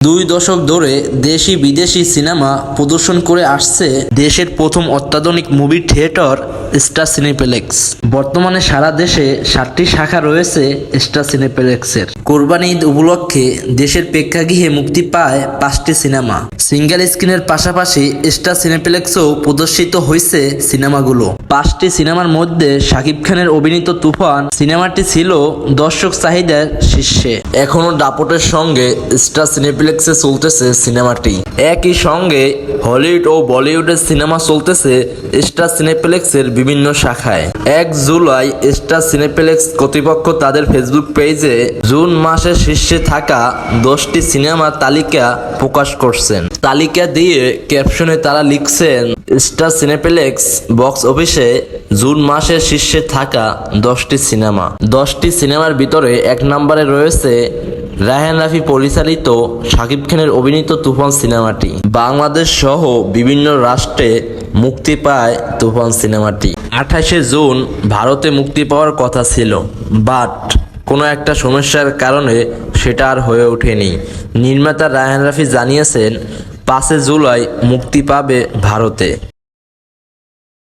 দুই দশক ধরে দেশি বিদেশি সিনেমা প্রদর্শন করে আসছে দেশের প্রথম অত্যাধুনিক মুভি থিয়েটার স্টার সিনেপ্লেক্স। বর্তমানে সারা দেশে সাতটি শাখা রয়েছে স্টার সিনেপ্লেক্সের। কোরবানি ঈদ উপলক্ষে দেশের প্রেক্ষাগৃহে মুক্তি পায় পাঁচটি সিনেমা। সিঙ্গেল স্ক্রিনের পাশাপাশি স্টার সিনেপ্লেক্সও প্রদর্শিত হয়েছে সিনেমাগুলো। পাঁচটি সিনেমার মধ্যে শাকিব খানের অভিনীত তুফান সিনেমাটি ছিল দর্শক চাহিদার শীর্ষে। এখনও দাপটের সঙ্গে স্টার সিনেপ্লেক্সে চলতেছে সিনেমাটি একই সঙ্গে হলিউড ও বলিউডের সিনেমা চলতেছে স্টার সিনেপ্লেক্সের বিভিন্ন শাখায়। এক জুলাই স্টার সিনেপ্লেক্স কর্তৃপক্ষ তাদের ফেসবুক পেজে জুন মাসের শীর্ষে থাকা দশটি সিনেমার তালিকা প্রকাশ করছেন। তালিকা দিয়ে ক্যাপশনে তারা লিখছেন স্টার সিনেপ্লেক্স বক্স অফিসে জুন মাসের শীর্ষে থাকা দশটি সিনেমা দশটি সিনেমার ভিতরে এক নম্বরে রয়েছে রায়হান রাফি পরিচালিত শাকিব খানের অভিনীত তুফান সিনেমাটি। বাংলাদেশ সহ বিভিন্ন রাষ্ট্রে মুক্তি পায় তুফান সিনেমাটি। আঠাশে জুন ভারতে মুক্তি পাওয়ার কথা ছিল, বাট কোনো একটা সমস্যার কারণে সেটা আর হয়ে ওঠেনি। নির্মাতা রায়হান রাফি জানিয়েছেন, পাঁচে জুলাই মুক্তি পাবে ভারতে।